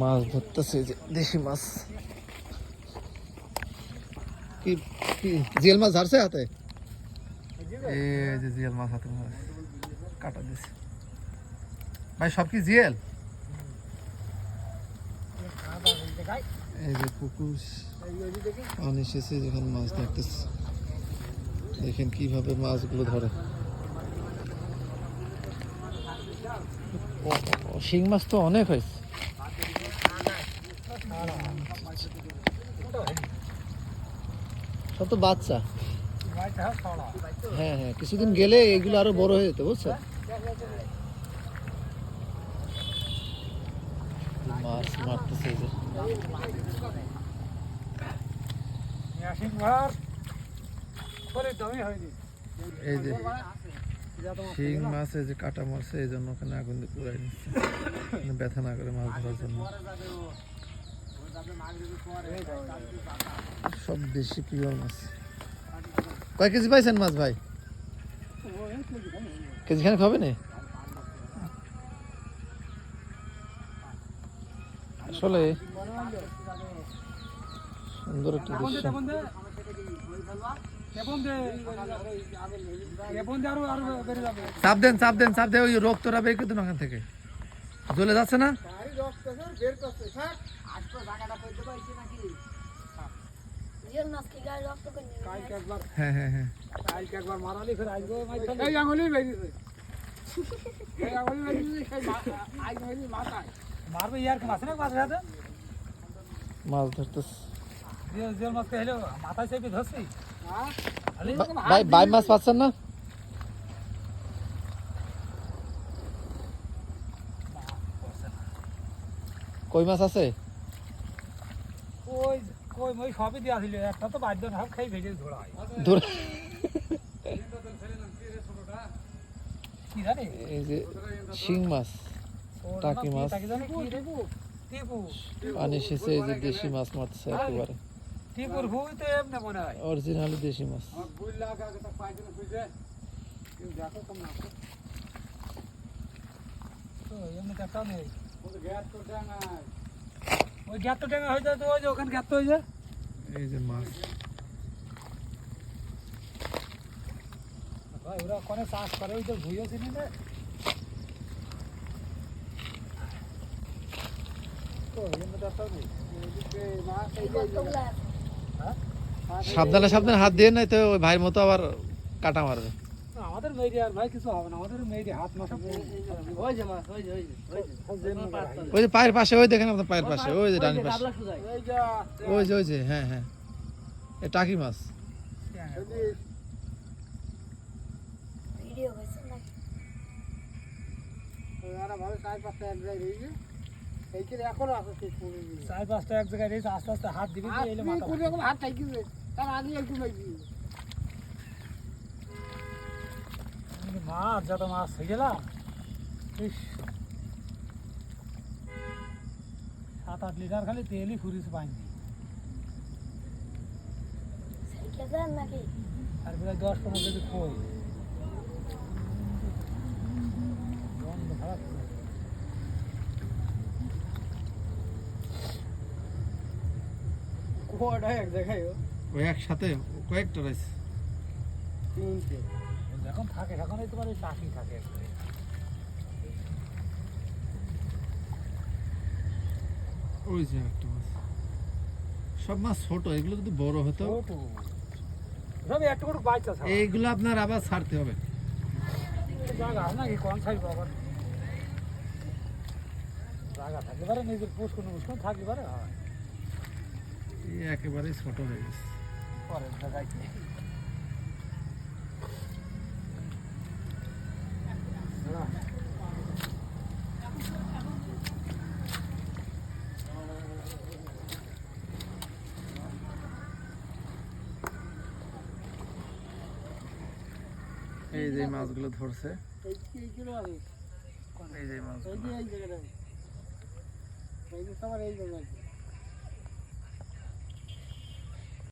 মাছ ধরতেছে যে দেশি মাছ। কি কি? জিয়াল মাছ ধরছে হাতে? এই যে জিয়াল মাছ হাতে মাছ কাটা দিছে। ভাই সব কি জিয়াল? এই যে পুকুর পানি এসেছে যেখানে মাছ ধরতেছে। দেখেন কীভাবে মাছগুলো ধরে। শিং মাছ তো অনেক হয়েছে। তো বাচ্চা? হ্যাঁ হ্যাঁ কিছুদিন গেলে এগুলো আরও বড় হয়ে যেত, বুঝছ? মাছ এই যে। শিং মাছ, এই যে কাটা মারছে এই জন্য ওখানে আগুন দিয়ে পুরাই মানে ব্যথা না করে মাছ ধরার জন্য। সব দেশি পিওর মাছ। কয় কেজি পাইছেন মাছ ভাই? কেজি খানে খাবে না? আসলে সুন্দর একটা দৃশ্য। চাপ দেন চাপ দেন চাপ দেন। ওই রোগ তোরা বের করে দেন ওখান থেকে। জ্বলে যাচ্ছে না? রিয়েল মাছ কি গায়ে রক্ত করে নিয়ে হ্যাঁ হ্যাঁ হ্যাঁ। মারবে ইয়ার কি মাছ না মাছ হাতে মাছ ধরতেছে। জিওল মাছ কে মাথায় চেপে ধরছি। ভাই ভাই মাছ পাচ্ছেন না? কই মাছ আছে? ওই কই মই সবই দেওয়া ছিল একটা তো বাধ্য না খাই ভেজে ধরা হয়। ধর। কি জানি এই যে শিং মাছ টাকি মাছ। পানি শেষে এই যে দেশি মাছ একেবারে। টিপুর ভুই তো এমনি মনে হয়। অরিজিনালি দেশি মাছ। তো এমনি একটা নেই। ওই গ্যাত তো হয়ে যায় তো ওই যে ওখানে গ্যাত হয়ে যায় এই যে মাছ। ভাই ওরা ওখানে চাষ করে ওই তো ভুইও চিনি না তো এমনি তো একটা নেই এই গর্তগুলো সাবধানে সাবধানে হাত দিয়ে নাই তো ওই ভাইয়ের মতো আবার কাটা মারবে। আমাদের মেয়েরি আর ভাই কিছু হবে না আমাদের মেয়েরি হাত মাথা ওই যে মাছ ওই যে ওই যে ওই যে। পায়ের পাশে ওই দেখেন আপনার পায়ের পাশে ওই যে ডান পাশে। ওই যে ওই যে হ্যাঁ হ্যাঁ। এ টাকি মাছ। ভিডিও হয়েছে না? চার পাঁচটা এক জায়গায় রয়েছে। আস্তে আস্তে হাত দিবি দিয়ে এলে মাথা কিন্তু মাছ যত মাছ হয়ে গেলাম। ইস। সাত আট লিটার খালি তেলই ফুরিয়েছে পাইনি আর প্রায় দশ পনেরো কেজি খই। গন্ধ খারাপ। করে। এক জায়গায় ও একসাথে কয়েকটা রয়েছে। তিনটে। যখন থাকে এখন এই তোমার ওই চাষি থাকে। ওই যে একটা মাছ। সব মাছ ছোট এগুলো যদি বড় হতো একটু করে এইগুলো আপনার আবার ছাড়তে হবে। জায়গা আছে নাকি? কোন সাইড আবার জায়গা থাকতে পারে নিজের থাকতে পারে হয়। এই একেবারেই ছোট হয়ে গেছে। জায়গায় কি? না, এই যে মাছগুলো ধরছে। এই যে মাছ এই যে এই জায়গাটা। এই যে তোমার এই জায়গায়